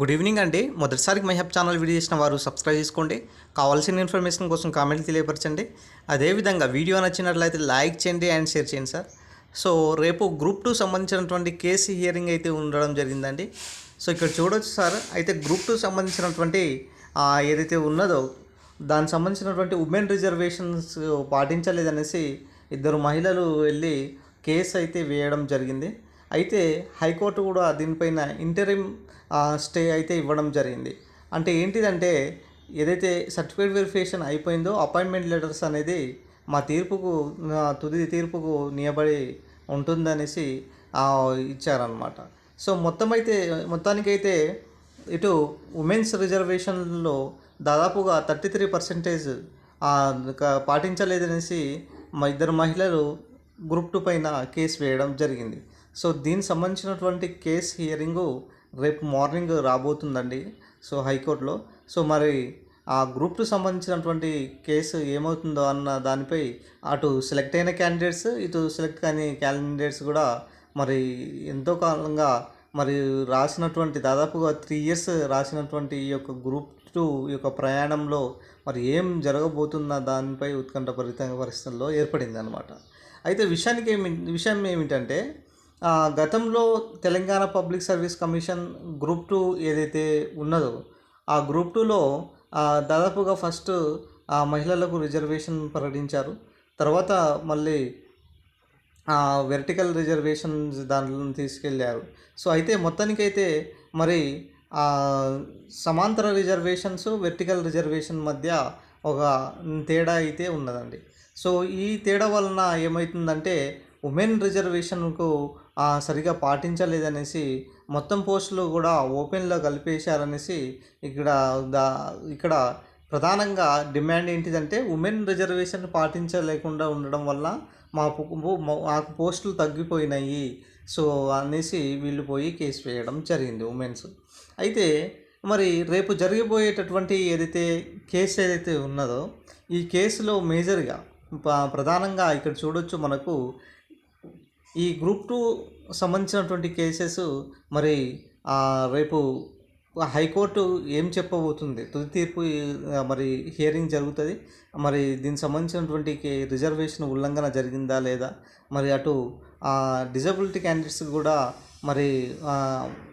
Good evening అండి. మొదటిసారికి my హెప్ ఛానల్ వీడియో చేసిన వారు సబ్స్క్రైబ్ చేసుకోండి. కావాల్సిన ఇన్ఫర్మేషన్ కోసం కామెంట్ తెలియపరచండి. అదేవిధంగా వీడియో నచ్చినట్లయితే లైక్ చేయండి అండ్ షేర్ చేయండి సార్ సో రేపు గ్రూప్ టూ సంబంధించినటువంటి కేసు హియరింగ్ అయితే ఉండడం జరిగిందండి. సో ఇక్కడ చూడొచ్చు సార్ అయితే గ్రూప్ టూ సంబంధించినటువంటి ఏదైతే ఉన్నదో దానికి సంబంధించినటువంటి ఉమెన్ రిజర్వేషన్స్ పాటించలేదనేసి ఇద్దరు మహిళలు వెళ్ళి కేసు అయితే వేయడం జరిగింది. అయితే హైకోర్టు కూడా దీనిపైన ఇంటరిమ్ స్టే అయితే ఇవ్వడం జరిగింది. అంటే ఏంటిదంటే ఏదైతే సర్టిఫికేట్ వెరిఫికేషన్ అయిపోయిందో అపాయింట్మెంట్ లెటర్స్ అనేది మా తీర్పుకు తుది తీర్పుకు నియబడి ఉంటుందనేసి ఇచ్చారనమాట సో మొత్తం అయితే మొత్తానికైతే ఇటు ఉమెన్స్ రిజర్వేషన్లో దాదాపుగా థర్టీ త్రీ పర్సెంటేజ్ పాటించలేదనేసి మా ఇద్దరు మహిళలు గ్రూప్ టూ పైన కేసు వేయడం జరిగింది. సో దీనికి సంబంధించినటువంటి కేస్ హియరింగు రేపు మార్నింగ్ రాబోతుందండి. సో హైకోర్టులో. సో మరి ఆ గ్రూప్కు సంబంధించినటువంటి కేసు ఏమవుతుందో అన్న దానిపై అటు సెలెక్ట్ అయిన క్యాండిడేట్స్ ఇటు సెలెక్ట్ కాని క్యాండిడేట్స్ కూడా మరి ఎంతో కాలంగా మరి రాసినటువంటి దాదాపుగా త్రీ ఇయర్స్ రాసినటువంటి ఈ యొక్క గ్రూప్ టూ ఈ యొక్క ప్రయాణంలో మరి ఏం జరగబోతున్న దానిపై ఉత్కంఠభరిత పరిస్థితుల్లో ఏర్పడింది అనమాట అయితే విషయానికి ఏమి విషయం ఏమిటంటే గతంలో Telangana public service commission group two ఏదైతే ఉన్నదో ఆ గ్రూప్ టూలో దాదాపుగా ఫస్ట్ ఆ మహిళలకు రిజర్వేషన్ ప్రకటించారు. తర్వాత మళ్ళీ వెర్టికల్ రిజర్వేషన్స్ దాంట్లో తీసుకెళ్ళారు సో అయితే మొత్తానికైతే మరి సమాంతర రిజర్వేషన్స్ వెర్టికల్ రిజర్వేషన్ మధ్య ఒక తేడా అయితే ఉన్నదండి. సో ఈ తేడా వలన ఏమవుతుందంటే ఉమెన్ రిజర్వేషన్కు సరిగా పాటించలేదనేసి మొత్తం పోస్టులు కూడా ఓపెన్లో కలిపేశారనేసి ఇక్కడ దా ఇక్కడ ప్రధానంగా డిమాండ్ ఏంటిదంటే ఉమెన్ రిజర్వేషన్ పాటించలేకుండా ఉండడం వల్ల మా మాకు పోస్టులు తగ్గిపోయినాయి. సో అనేసి వీళ్ళు పోయి కేసు వేయడం జరిగింది ఉమెన్స్. అయితే మరి రేపు జరిగిపోయేటటువంటి ఏదైతే కేసు ఏదైతే ఉన్నదో ఈ కేసులో మేజర్గా ప్రధానంగా ఇక్కడ చూడొచ్చు మనకు ఈ గ్రూప్ టూ సంబంధించినటువంటి కేసెస్ మరి రేపు హైకోర్టు ఏం చెప్పబోతుంది? తుది తీర్పు మరి హియరింగ్ జరుగుతుంది. మరి దీనికి సంబంధించినటువంటి కే- రిజర్వేషన్ ఉల్లంఘన జరిగిందా లేదా? మరి అటు డిజబిలిటీ క్యాండిడేట్స్ కూడా మరి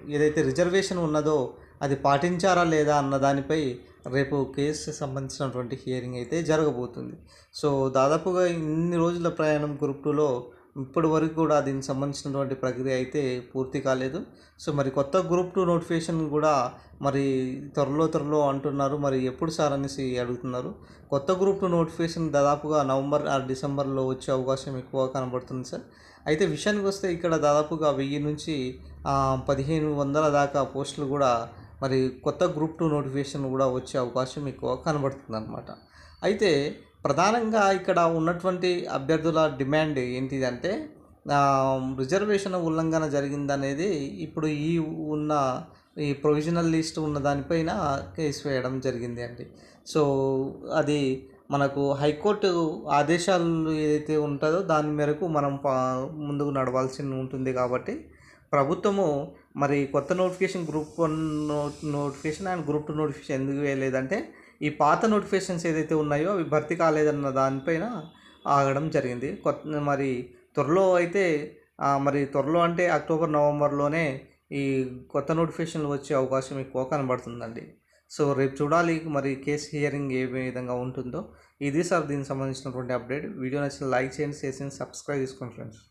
ఏదైతే రిజర్వేషన్ ఉన్నదో అది పాటించారా లేదా అన్న దానిపై రేపు కేసు సంబంధించినటువంటి హియరింగ్ అయితే జరగబోతుంది. సో దాదాపుగా ఇన్ని రోజుల ప్రయాణం గ్రూప్ టూలో ఇప్పటి వరకు కూడా దీనికి సంబంధించినటువంటి ప్రక్రియ అయితే పూర్తి కాలేదు. సో మరి కొత్త గ్రూప్ టూ నోటిఫికేషన్ కూడా మరి త్వరలో త్వరలో అంటున్నారు. మరి ఎప్పుడు సార్ అనేసి అడుగుతున్నారు. కొత్త గ్రూప్ టూ నోటిఫికేషన్ దాదాపుగా నవంబర్ ఆర్ డిసెంబర్లో వచ్చే అవకాశం ఎక్కువ కనబడుతుంది సార్. అయితే విషయానికి వస్తే ఇక్కడ దాదాపుగా వెయ్యి నుంచి పదిహేను వందల దాకా పోస్టులు కూడా మరి కొత్త గ్రూప్ టూ నోటిఫికేషన్ కూడా వచ్చే అవకాశం ఎక్కువ కనబడుతుంది అనమాట అయితే ప్రధానంగా ఇక్కడ ఉన్నటువంటి అభ్యర్థుల డిమాండ్ ఏంటిదంటే అంటే రిజర్వేషన్ ఉల్లంఘన జరిగిందనేది ఇప్పుడు ఈ ఉన్న ఈ ప్రొవిజనల్ లిస్ట్ ఉన్న దానిపైన కేసు వేయడం జరిగింది అండి. సో అది మనకు హైకోర్టు ఆదేశాలు ఏదైతే ఉంటుందో దాని మేరకు మనం పా ముందుకు నడవాల్సి ఉంటుంది కాబట్టి ప్రభుత్వము మరి కొత్త notification group one notification and group two notification ఎందుకు వేయలేదంటే ఈ పాత నోటిఫికేషన్స్ ఏదైతే ఉన్నాయో అవి భర్తీ కాలేదన్న దానిపైన ఆగడం జరిగింది. కొత్త మరి త్వరలో అయితే మరి త్వరలో అంటే అక్టోబర్ నవంబర్లోనే ఈ కొత్త నోటిఫికేషన్లు వచ్చే అవకాశం ఎక్కువ కనబడుతుందండి. సో రేపు చూడాలి మరి కేసు హియరింగ్ ఏ విధంగా ఉంటుందో. ఇది సార్ దీనికి సంబంధించినటువంటి అప్డేట్. వీడియో నచ్చిన లైక్ చేయండి చేసి సబ్స్క్రైబ్ చేసుకోండి ఫ్రెండ్స్.